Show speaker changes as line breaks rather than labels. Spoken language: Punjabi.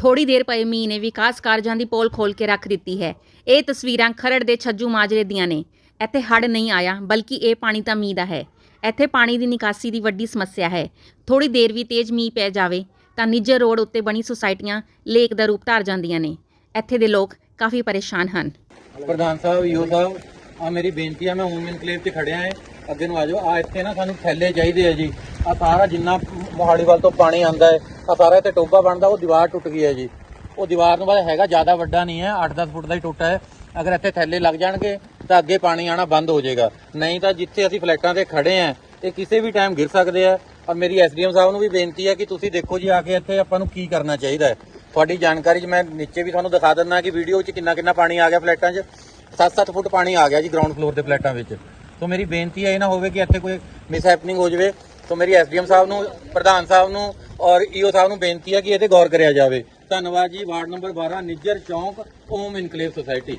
ਥੋੜੀ ਦੇਰ ਪਏ ਮੀਂਹ ਨੇ ਵਿਕਾਸ ਕਾਰਜਾਂ ਦੀ ਪੋਲ ਖੋਲ ਕੇ ਰੱਖ ਦਿੱਤੀ ਹੈ। ਇਹ ਤਸਵੀਰਾਂ ਖਰੜ ਦੇ ਛੱਜੂ ਮਾਜਰੇ ਦੀਆਂ ਨੇ। ਇੱਥੇ ਹੜ੍ਹ ਨਹੀਂ ਆਇਆ, ਬਲਕਿ ਇਹ ਪਾਣੀ ਤਾਂ ਮੀਂਹ ਦਾ ਹੈ। ਇੱਥੇ ਪਾਣੀ ਦੀ ਨਿਕਾਸੀ ਦੀ ਵੱਡੀ ਸਮੱਸਿਆ ਹੈ। ਥੋੜੀ ਦੇਰ ਵੀ ਤੇਜ਼ ਮੀਂਹ ਪੈ ਜਾਵੇ, ਤਾਂ ਨਿੱਜਰ ਰੋਡ ਉੱਤੇ ਬਣੀ ਸੁਸਾਇਟੀਆਂ ਲੇਕ ਦਾ ਰੂਪ ਧਾਰ ਜਾਂਦੀਆਂ ਨੇ। ਇੱਥੇ ਦੇ ਲੋਕ ਕਾਫੀ ਪਰੇਸ਼ਾਨ ਹਨ।
ਪ੍ਰਧਾਨ ਸਾਹਿਬ ਯੋ ਸਾਹਿਬ ਆ ਮੇਰੀ ਬੇਨਤੀ ਆ ਮੈਂ ਹੋਮ ਇਨਕਲੇਵ 'ਚ ਖੜਿਆ ਹੈ। ਅੱਗੇ ਨੂੰ ਆ ਜਾਓ। ਆ ਇੱਥੇ ਨਾ ਸਾਨੂੰ ਥੈਲੇ ਚਾਹੀਦੇ ਆ ਜੀ। ਆ ਸਾਰਾ ਜਿੰਨਾ ਮੋਹਾਲੀ ਵੱਲ ਤੋਂ ਪਾਣੀ ਆਂਦਾ ਹੈ ਆ ਸਾਰਾ ਇੱਥੇ ਟੋਬਾ ਬਣਦਾ, ਉਹ ਦੀਵਾਰ ਟੁੱਟ ਗਈ ਹੈ ਜੀ। ਉਹ ਦੀਵਾਰ ਨੂੰ ਬਾਅਦ ਹੈਗਾ, ਜ਼ਿਆਦਾ ਵੱਡਾ ਨਹੀਂ ਹੈ 8-10 ਫੁੱਟ ਦਾ ਹੀ ਟੁੱਟਾ ਹੈ। ਅਗਰ ਇੱਥੇ ਥੈਲੇ ਲੱਗ ਜਾਣਗੇ, ਤਾਂ ਅੱਗੇ ਪਾਣੀ ਆਣਾ ਬੰਦ ਹੋ ਜਾਏਗਾ। ਨਹੀਂ ਤਾਂ ਜਿੱਥੇ ਅਸੀਂ ਫਲੈਟਾਂ ਤੇ ਖੜੇ ਆ ਇਹ ਕਿਸੇ ਵੀ ਟਾਈਮ ਗਿਰ ਸਕਦੇ ਆ। ਔਰ ਮੇਰੀ ਐਸਡੀਐਮ ਸਾਹਿਬ ਨੂੰ ਵੀ ਬੇਨਤੀ ਹੈ ਕਿ ਤੁਸੀਂ ਦੇਖੋ ਜੀ, ਆ ਕੇ ਇੱਥੇ ਆਪਾਂ ਨੂੰ ਕੀ ਕਰਨਾ ਚਾਹੀਦਾ ਹੈ। ਤੁਹਾਡੀ ਜਾਣਕਾਰੀ 'ਚ ਮੈਂ ਨੀਚੇ ਵੀ ਤੁਹਾਨੂੰ ਦਿਖਾ ਦਿੰਦਾ ਕਿ ਵੀਡੀਓ 'ਚ ਕਿੰਨਾ ਕਿੰਨਾ ਪਾਣੀ ਆ ਗਿਆ ਫਲੈਟਾਂ 'ਚ। 7-7 ਫੁੱਟ ਪਾਣੀ ਆ ਗਿਆ ਜੀ ਗਰਾਊਂਡ ਫਲੋਰ ਦੇ ਫਲੈਟਾਂ ਵਿੱਚ। ਸੋ ਮੇਰੀ ਬੇਨਤੀ ਹੈ, ਇਹ ਨਾ ਹੋਵੇ ਕਿ ਇੱਥੇ ਕੋਈ ਮਿਸ ਹੈਪਨਿੰਗ ਹੋ ਜਾਵੇ। ਸੋ ਮੇਰੀ ਐਸਡੀਐਮ ਸਾਹਿਬ ਨੂੰ, ਪ੍ਰਧਾਨ ਸਾਹਿਬ ਨੂੰ ਔਰ ਈਓ ਸਾਹਿਬ ਨੂੰ ਬੇਨਤੀ ਹੈ ਕਿ ਇਹਦੇ ਗੌਰ ਕਰਿਆ ਜਾਵੇ। ਧੰਨਵਾਦ ਜੀ, ਵਾਰਡ ਨੰਬਰ 12 ਨਿੱਜਰ ਚੌਂਕ, ਓਮ ਇਨਕਲੇਵ ਸੁਸਾਇਟੀ।